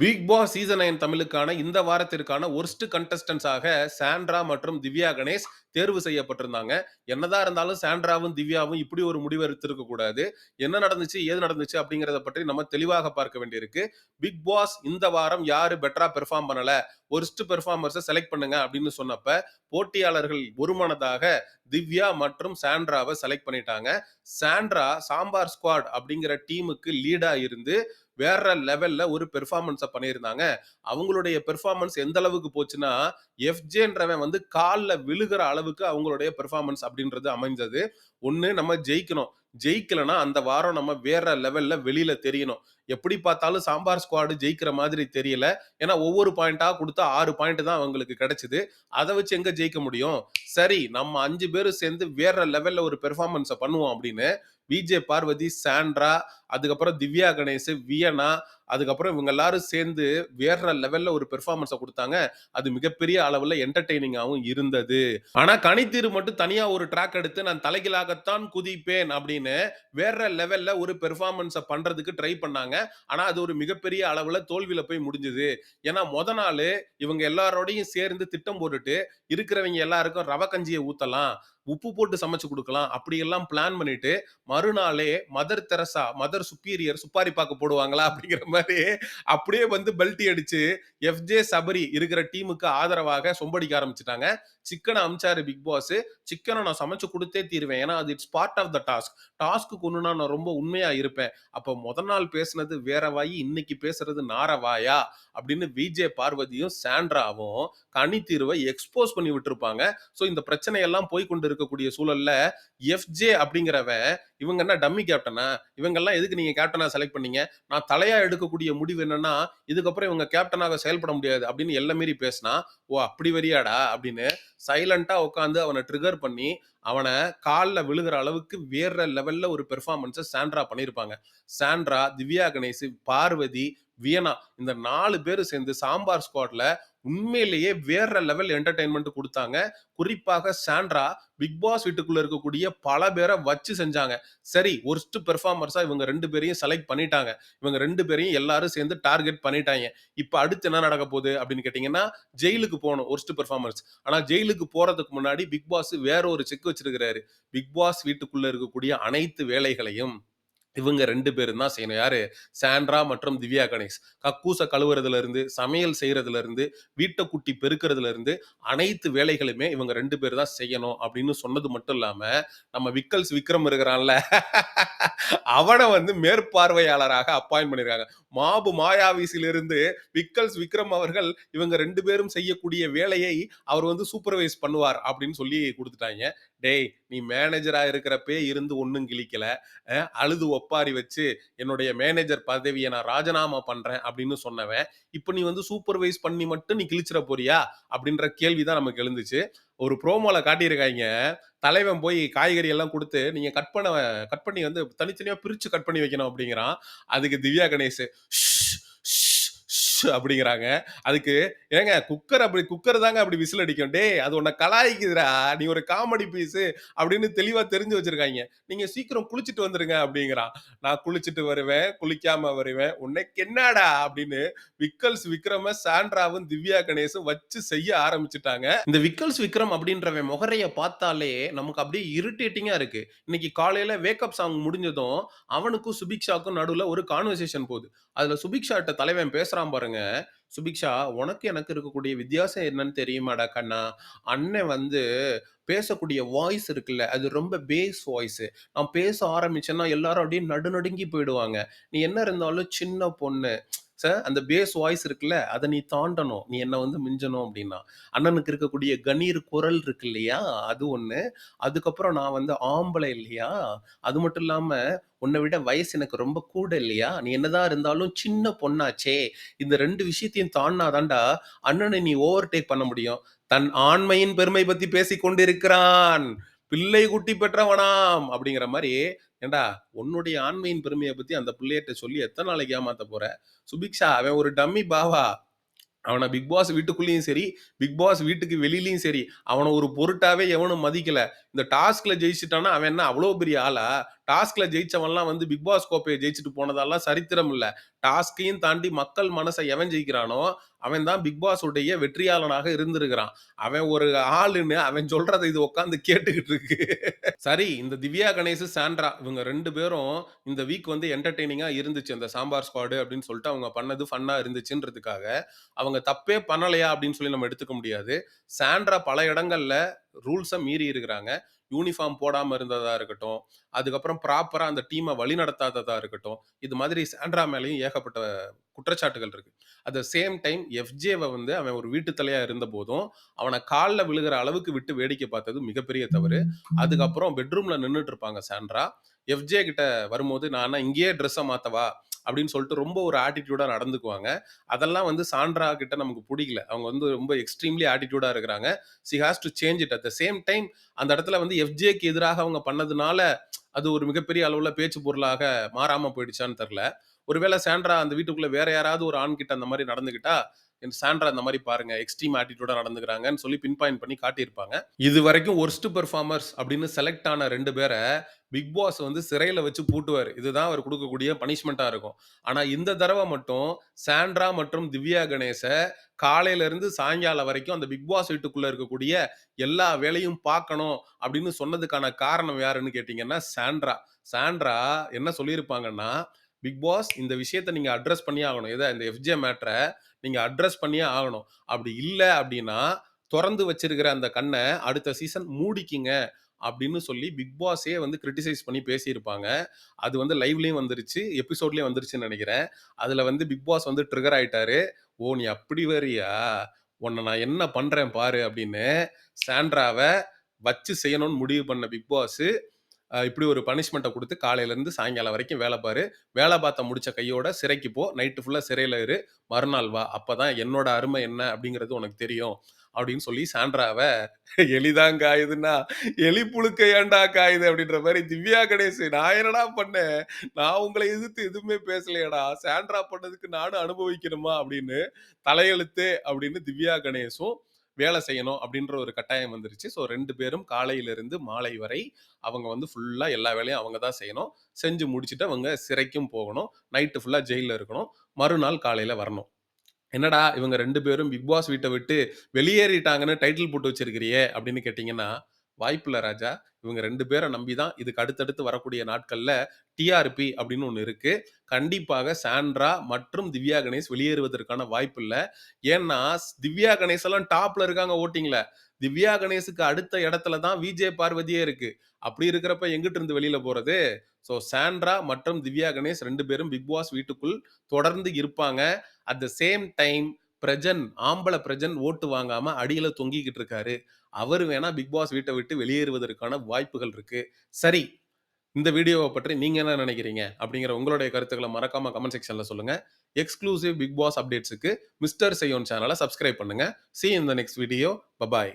Big Boss season nine தமிழுக்கான இந்த வாரத்திற்கான ஒர்ஸ்ட் கண்டஸ்டன்ஸாக சாண்ட்ரா மற்றும் திவ்யா கணேஷ் தேர்வு செய்யப்பட்டிருந்தாங்க. என்னதான் இருந்தாலும் சாண்ட்ராவும் திவ்யாவும் இப்படி ஒரு முடிவு எடுத்திருக்க கூடாது. என்ன நடந்துச்சு ஏது நடந்துச்சு அப்படிங்கிறத பற்றி நம்ம தெளிவாக பார்க்க வேண்டியிருக்கு. பிக் பாஸ் இந்த வாரம் யாரு பெட்டரா பெர்ஃபார்ம் பண்ணல ஒர்ஸ்ட் பெர்ஃபார்மர்ஸை செலக்ட் பண்ணுங்க அப்படின்னு சொன்னப்ப போட்டியாளர்கள் ஒருமனதாக திவ்யா மற்றும் சாண்ட்ராவை செலக்ட் பண்ணிட்டாங்க. சாண்ட்ரா சாம்பார் ஸ்குவாட் அப்படிங்கிற டீமுக்கு லீடா இருந்து வேற லெவல்ல ஒரு பெர்ஃபார்மன்ஸை பண்ணியிருந்தாங்க. அவங்களுடைய பெர்ஃபார்மன்ஸ் எந்த அளவுக்கு போச்சுன்னா எஃப்ஜேன்றவன் வந்து காலில் விழுகிற அளவுக்கு அவங்களுடைய பெர்ஃபார்மன்ஸ் அப்படின்றது அமைஞ்சது. ஒன்று நம்ம ஜெயிக்கணும். ஜெயிக்கலனா அந்த வாரம் நம்ம வேற லெவல்ல வெளியில தெரியணும். எப்படி பார்த்தாலும் சாம்பார் ஸ்குவாடு ஜெயிக்கிற மாதிரி தெரியல. ஏன்னா ஒவ்வொரு பாயிண்டா கொடுத்தா ஆறு பாயிண்ட் தான் அவங்களுக்கு கிடைச்சது. அதை வச்சு எங்க ஜெயிக்க முடியும்? சரி நம்ம அஞ்சு பேரும் சேர்ந்து வேற லெவல்ல ஒரு பெர்ஃபார்மன்ஸை பண்ணுவோம் அப்படின்னு விஜே பார்வதி சாண்ட்ரா அதுக்கப்புறம் திவ்யா கணேஷ் வியனா அதுக்கப்புறம் இவங்க எல்லாரும் சேர்ந்து வேற லெவல்ல ஒரு பெர்ஃபார்மன்ஸை கொடுத்தாங்க. அது மிகப்பெரிய அளவில் என்டர்டெய்னிங்காகவும் இருந்தது. ஆனால் கனித்தீர் மட்டும் தனியாக ஒரு ட்ராக் எடுத்து நான் தலைகளாகத்தான் குதிப்பேன் அப்படின்னு வேற லெவல்ல ஒரு பெர்ஃபார்மன்ஸை பண்றதுக்கு ட்ரை பண்ணாங்க. ஆனா அது ஒரு மிகப்பெரிய அளவுல தோல்வியில போய் முடிஞ்சது. ஏன்னா முத நாள் இவங்க எல்லாரோடையும் சேர்ந்து திட்டம் போட்டுட்டு இருக்கிறவங்க எல்லாருக்கும் ரவ கஞ்சியை ஊத்தலாம். உப்பு போட்டு சமைச்சு கொடுக்கலாம். அப்படியெல்லாம் பிளான் பண்ணிட்டு மறுநாளே மதர் தெரசா மதர் சுப்பீரியர் சுப்பாரி பாக்க போடுவாங்களா அப்படிங்கிற மாதிரி அப்படியே வந்து பெல்ட்டி அடிச்சு எஃப்ஜே சபரி இருக்கிற டீமுக்கு ஆதரவாக சொம்படிக்க ஆரம்பிச்சிட்டாங்க. சிக்கனை அமிச்சாரு பிக் பாஸ் சிக்கனை நான் சமைச்சு கொடுத்தே தீருவேன். ஏன்னா அது it's part of the task task கொண்டுனா நான் ரொம்ப உண்மையா இருப்பேன். அப்போ முத நாள் பேசுனது வேற வாய் இன்னைக்கு பேசுறது நாரவாயா அப்படின்னு விஜே பார்வதியும் சாண்ட்ராவும் கனி தீர்வை எக்ஸ்போஸ் பண்ணி விட்டுருப்பாங்க. ஸோ இந்த பிரச்சனையெல்லாம் போய் கொண்டு இருக்கக்கூடிய சூழல்ல எஃப்ஜே அப்படிங்கிறவ இவங்க என்ன டம்மி கேப்டனா இவங்கெல்லாம் எதுக்கு நீங்க கேப்டனா செலக்ட் பண்ணீங்க? நான் தலையா எடுக்கக்கூடிய முடிவு என்னன்னா இதுக்கப்புறம் இவங்க கேப்டனாக செயல்பட முடியாது அப்படின்னு எல்லாம் மீறி பேசினா ஓ அப்படி வரியாடா? அப்படின்னு சைலண்டா உட்காந்து அவனை ட்ரிகர் பண்ணி அவனை காலில் விழுகிற அளவுக்கு வேற லெவல்ல ஒரு பெர்ஃபார்மன்ஸை சாண்ட்ரா பண்ணியிருப்பாங்க சாண்ட்ரா திவ்யா கணேஷ் பார்வதி வியனா இந்த நாலு பேர் சேர்ந்து சாம்பார் ஸ்குவாட்ல உண்மையிலேயே வேற லெவல் என்டர்டைன்மெண்ட் கொடுத்தாங்க. குறிப்பாக சாண்ட்ரா பிக் பாஸ் வீட்டுக்குள்ள இருக்கக்கூடிய பல பேரை வச்சு செஞ்சாங்க. சரி ஒர்ஸ்ட் பெர்ஃபார்மர்ஸா இவங்க ரெண்டு பேரையும் செலக்ட் பண்ணிட்டாங்க. இவங்க ரெண்டு பேரையும் எல்லாரும் சேர்ந்து டார்கெட் பண்ணிட்டாங்க. இப்போ அடுத்து என்ன நடக்க போகுது அப்படின்னு கேட்டீங்கன்னா ஜெயிலுக்கு போகணும் ஒர்ஸ்ட் பெர்ஃபார்மர்ஸ் ஆனா ஜெயிலுக்கு போறதுக்கு முன்னாடி பிக் பாஸ் வேற ஒரு செக் வச்சிருக்கிறாரு. பிக் பாஸ் வீட்டுக்குள்ள இருக்கக்கூடிய அனைத்து வேலைகளையும். இவங்க ரெண்டு பேரும் தான் செய்யணும். யாரு? சாண்ட்ரா மற்றும் திவ்யா கணேஷ். கக்கூச கழுவுறதுல இருந்து சமையல் செய்யறதுல இருந்து வீட்டை குட்டி பெருக்கிறதுல இருந்து அனைத்து வேலைகளுமே இவங்க ரெண்டு பேர் தான் செய்யணும் அப்படின்னு சொன்னது மட்டும் இல்லாம நம்ம விக்கல்ஸ் விக்ரம் இருக்கிறான்ல அவனை வந்து மேற்பார்வையாளராக அப்பாயின்ட் பண்ணிருக்காங்க. மாபு மாயாவிசிலிருந்து விக்கல்ஸ் விக்ரம் அவர்கள் இவங்க ரெண்டு பேரும் செய்யக்கூடிய வேலையை அவர் வந்து சூப்பர்வைஸ் பண்ணுவார் அப்படின்னு சொல்லி கொடுத்துட்டாங்க. டேய் நீ மேனேஜரா இருக்கிறப்பே இருந்து ஒன்றும் கிழிக்கல. அழுது ஒப்பாரி வச்சு என்னுடைய மேனேஜர் பதவியை நான் ராஜினாமா பண்றேன் அப்படின்னு சொன்னவன். இப்போ நீ வந்து சூப்பர்வைஸ் பண்ணி மட்டும் நீ கிழிச்சிட போறியா? அப்படின்ற கேள்விதான் நமக்கு எழுந்துச்சு. ஒரு ப்ரோமோல காட்டியிருக்காங்க தலைவன் போய் காய்கறி எல்லாம் கொடுத்து நீங்க கட் பண்ண கட் பண்ணி வந்து தனித்தனியா பிரிச்சு கட் பண்ணி வைக்கணும் அப்படிங்கிறான். அதுக்கு திவ்யா கணேஷ். அப்படிங்கிறாங்க. அதுக்கு ஏங்க குக்கர் அப்படி குக்கர் தாங்க அப்படி விசில் அடிக்கும். டே அது உன்னை கலாய்க்குதுடா. நீ ஒரு காமெடி பீஸு அப்படின்னு தெளிவாக தெரிஞ்சு வச்சிருக்காங்க. நீங்கள் சீக்கிரம் குளிச்சுட்டு வந்துருங்க அப்படிங்கிறான். நான் குளிச்சுட்டு வருவேன் குளிக்காம வருவேன். உன்னைக்கு என்னடா? அப்படின்னு விக்கல்ஸ் விக்ரம சாண்ட்ராவும் திவ்யா கணேசும் வச்சு செய்ய ஆரம்பிச்சுட்டாங்க. இந்த விக்கல்ஸ் விக்ரம் அப்படின்றவன் முகரையை பார்த்தாலே நமக்கு அப்படியே இரிட்டேட்டிங்காக இருக்கு. இன்னைக்கு காலையில் வேக்கப் சாங் முடிஞ்சதும் அவனுக்கும் சுபிக்ஷாக்கும் நடுவில் ஒரு கான்வர்சேஷன் போகுது. அதில் சுபிக்ஷாட்ட தலைவன் பேசுறான் பாருங்க. சுபிக்ஷா உனக்கு எனக்கு இருக்கக்கூடிய வித்தியாசம் என்னன்னு தெரியுமாடா கண்ணா? அண்ணன் வந்து பேசக்கூடிய வாய்ஸ் இருக்குல்ல அது ரொம்ப பேஸ் வாய்ஸ் நான் பேச ஆரம்பிச்சேன்னா எல்லாரும் அப்படியே நடுநடுங்கி போயிடுவாங்க. நீ என்ன இருந்தாலும் சின்ன பொண்ணு. சார் அந்த பேஸ் வாய்ஸ் இருக்குல்ல அதை நீ தாண்டணும். நீ என்ன வந்து மிஞ்சணும் அப்படின்னா. அண்ணனுக்கு இருக்கக்கூடிய கணீர் குரல் இருக்கு இல்லையா? அது ஒன்று அதுக்கப்புறம் நான் வந்து ஆம்பளை இல்லையா? அது மட்டும் இல்லாமல் உன்னை விட வயசு எனக்கு ரொம்ப கூட இல்லையா? நீ என்னதான் இருந்தாலும் சின்ன பொண்ணாச்சே. இந்த ரெண்டு விஷயத்தையும் தாண்டாதாண்டா அண்ணனை நீ ஓவர்டேக் பண்ண முடியும். தன் ஆண்மையின் பெருமை பற்றி பேசிக்கொண்டிருக்கிறான். பிள்ளை குட்டி பெற்றவனாம் அப்படிங்கிற மாதிரி ஏண்டா உன்னுடைய ஆண்மையின் பெருமையை பத்தி அந்த பிள்ளையிட்ட சொல்லி எத்தனை நாளைக்கு ஏமாத்த போற? சுபிக்ஷா அவன் ஒரு டம்மி பாவா. அவனை பிக் பாஸ் வீட்டுக்குள்ளேயும் சரி பிக் பாஸ் வீட்டுக்கு வெளியிலையும் சரி அவனை ஒரு பொருட்டாவே எவனும் மதிக்கல. இந்த டாஸ்க்ல ஜெயிச்சுட்டானா அவன் என்ன அவ்வளோ பெரிய ஆளா? டாஸ்க்ல ஜெயிச்சவன்லாம் வந்து பிக் பாஸ் கோப்பையை ஜெயிச்சுட்டு போனதெல்லாம் சரித்திரம் இல்ல. டாஸ்கையும் தாண்டி மக்கள் மனசை எவன் ஜெயிக்கிறானோ, அவன் தான் பிக் பாஸ் உடைய வெற்றியாளனாக இருந்திருக்கிறான். அவன் ஒரு ஆளுன்னு அவன் சொல்றதை இது உட்காந்து கேட்டுக்கிட்டு இருக்கு. சரி, இந்த திவ்யா கணேஷ், சாண்ட்ரா இவங்க ரெண்டு பேரும் இந்த வீக் வந்து என்டர்டெய்னிங்கா இருந்துச்சு. அந்த சாம்பார் ஸ்குவாடு அப்படின்னு சொல்லிட்டு அவங்க பண்ணது ஃபன்னா இருந்துச்சுன்றதுக்காக, அவங்க தப்பே பண்ணலையா அப்படின்னு சொல்லி நம்ம எடுத்துக்க முடியாது. சாண்ட்ரா பல இடங்கள்ல ரூல்ஸை மீறி இருக்கிறாங்க. யூனிஃபார்ம் போடாம இருந்ததா இருக்கட்டும், அதுக்கப்புறம் ப்ராப்பரா அந்த டீம வழிநடத்தாததா இருக்கட்டும், இது மாதிரி சாண்ட்ரா மேலயும் ஏகப்பட்ட குற்றச்சாட்டுகள் இருக்கு. அட் த சேம் டைம் எஃப்ஜேவ வந்து அவன் ஒரு வீட்டு தலையா இருந்தபோதும், அவன கால்ல விழுகிற அளவுக்கு விட்டு வேடிக்கை பார்த்தது மிகப்பெரிய தவறு. அதுக்கப்புறம் பெட்ரூம்ல நின்னுட்டு இருப்பாங்க சாண்ட்ரா. எஃப்ஜே கிட்ட வரும்போது, "நான் இங்கேயே ட்ரெஸ்ஸ மாத்தவா?" அப்படின்னு சொல்லிட்டு ரொம்ப ஒரு ஆட்டிடியூடாக நடந்துக்குவாங்க. அதெல்லாம் வந்து சாண்ட்ரா கிட்ட நமக்கு பிடிக்கல அவங்க வந்து ரொம்ப எக்ஸ்ட்ரீம்லி ஆட்டிடியூடாக இருக்கிறாங்க. She has to change it. At the same time அந்த இடத்துல வந்து எஃப்ஜேக்கு எதிராக அவங்க பண்ணதுனால, அது ஒரு மிகப்பெரிய அளவில் பேச்சு பொருளாக மாறாமல் போயிடுச்சான்னு தெரில ஒருவேளை சாண்ட்ரா அந்த வீட்டுக்குள்ளே வேற யாராவது ஒரு ஆண் கிட்ட அந்த மாதிரி நடந்துக்கிட்டா, சாண்ட்ரா இந்த மாதிரி பாருங்க எக்ஸ்ட்ரீம் ஆட்டிடியூடா நடந்துக்கிறாங்கன்னு சொல்லி பின் பாயிண்ட் பண்ணி காட்டியிருப்பாங்க. இது வரைக்கும் ஒர்ஸ்ட் பெர்ஃபார்மர்ஸ் அப்படின்னு செலக்ட் ஆன ரெண்டு பேரை பிக் பாஸ் வந்து சிறையில வச்சு பூட்டுவார் இதுதான் அவர் கொடுக்கக்கூடிய பனிஷ்மெண்ட்டாக இருக்கும். ஆனா இந்த தடவை மட்டும் சாண்ட்ரா மற்றும் திவ்யா கணேச காலையில இருந்து சாயங்காலம் வரைக்கும் அந்த பிக் பாஸ் வீட்டுக்குள்ள இருக்கக்கூடிய எல்லா வேலையும் பார்க்கணும் அப்படின்னு சொன்னதுக்கான காரணம் யாருன்னு கேட்டீங்கன்னா சாண்ட்ரா. சாண்ட்ரா என்ன சொல்லியிருப்பாங்கன்னா, "பிக் பாஸ் இந்த விஷயத்த நீங்க அட்ரஸ் பண்ணியே ஆகணும். எத இந்த எஃப்ஜே மேட்ரை நீங்க அட்ரஸ் பண்ணியே ஆகணும். அப்படி இல்லை அப்படின்னா, திறந்து வச்சிருக்கிற அந்த கண்ணை அடுத்த சீசன் மூடிக்கிங்க." அப்படின்னு சொல்லி பிக் பாஸே வந்து கிரிட்டிசைஸ் பண்ணி பேசியிருப்பாங்க. அது வந்து லைவ்லயும் வந்துருச்சு. எபிசோட்லயும் வந்துருச்சுன்னு நினைக்கிறேன் அதுல வந்து பிக் பாஸ் வந்து ட்ரிகர் ஆயிட்டாரு. "ஓ! நீ அப்படி வரியா உன்னை நான் என்ன பண்றேன் பாரு" அப்படின்னு சாண்ட்ராவை வச்சு செய்யணும்னு முடிவு பண்ண பிக் பாஸ், இப்படி ஒரு பனிஷ்மெண்ட்டை கொடுத்து காலையில இருந்து சாயங்காலம் வரைக்கும் வேலை பாரு. வேலை பார்த்த முடிச்ச கையோட சிறைக்கு போ. நைட்டு ஃபுல்லா சிறையில் இரு. மறுநாள் வா. அப்பதான் என்னோட அருமை என்ன அப்படிங்கிறது உனக்கு தெரியும். அப்படின்னு சொல்லி சாண்ட்ராவ "எலிதான் காயுதுன்னா, எலி புழுக்க ஏண்டா காயுது?" அப்படின்ற மாதிரி திவ்யா கணேஷ் நான் என்னடா பண்ணேன்? நான் உங்களை எதிர்த்து எதுவுமே பேசலையேடா. சாண்ட்ரா பண்ணதுக்கு நானும் அனுபவிக்கணுமா? அப்படின்னு தலையெழுத்து அப்படின்னு திவ்யா கணேஷும் வேலை செய்யணும் அப்படின்ற ஒரு கட்டாயம் வந்துருச்சு. ஸோ ரெண்டு பேரும் காலையிலிருந்து மாலை வரை அவங்க வந்து ஃபுல்லாக எல்லா வேலையும் அவங்க தான் செய்யணும். செஞ்சு முடிச்சுட்டு அவங்க சிறைக்கும் போகணும். நைட்டு ஃபுல்லாக ஜெயிலில் இருக்கணும். மறுநாள் காலையில் வரணும். என்னடா இவங்க ரெண்டு பேரும் பிக் பாஸ் வீட்டை விட்டு வெளியேறிட்டாங்கன்னு டைட்டில் போட்டு வச்சிருக்கிறியே அப்படின்னு கேட்டிங்கன்னா வாய்ப்பில்லை ராஜா. இவங்க ரெண்டு பேரை நம்பி தான் இதுக்கு அடுத்தடுத்து வரக்கூடிய நாட்களில் டிஆர்பி அப்படின்னு ஒன்று இருக்குது கண்டிப்பாக சாண்ட்ரா மற்றும் திவ்யா கணேஷ் வெளியேறுவதற்கான வாய்ப்பில்ல. ஏன்னா, திவ்யா கணேஷ் எல்லாம் டாப்ல இருக்காங்க ஓட்டிங்கில் திவ்யா கணேஷுக்கு அடுத்த இடத்துல தான் விஜே பார்வதியே இருக்கு. அப்படி இருக்கிறப்ப எங்கிட்ட இருந்து வெளியில போறது? ஸோ சாண்ட்ரா மற்றும் திவ்யா கணேஷ் ரெண்டு பேரும் பிக் பாஸ் வீட்டுக்குள் தொடர்ந்து இருப்பாங்க. At the same time Prajan, ஆம்பளை பிரஜன் ஓட்டு வாங்காம அடியில தொங்கிக்கிட்டு இருக்காரு. அவர் வேணா பிக் பாஸ் வீட்டை விட்டு வெளியேறுவதற்கான வாய்ப்புகள் இருக்கு. சரி, இந்த வீடியோவை பற்றி நீங்க என்ன நினைக்கிறீங்க? அப்படிங்கிற உங்களுடைய கருத்துக்களை மறக்காம கமெண்ட் செக்ஷன்ல சொல்லுங்க. எக்ஸ்க்ளூசிவ் பிக் பாஸ் அப்டேட்ஸ்க்கு மிஸ்டர் செய்யோன் சேனலை சப்ஸ்கிரைப் பண்ணுங்க. சி இந்த in the next video. Bye bye.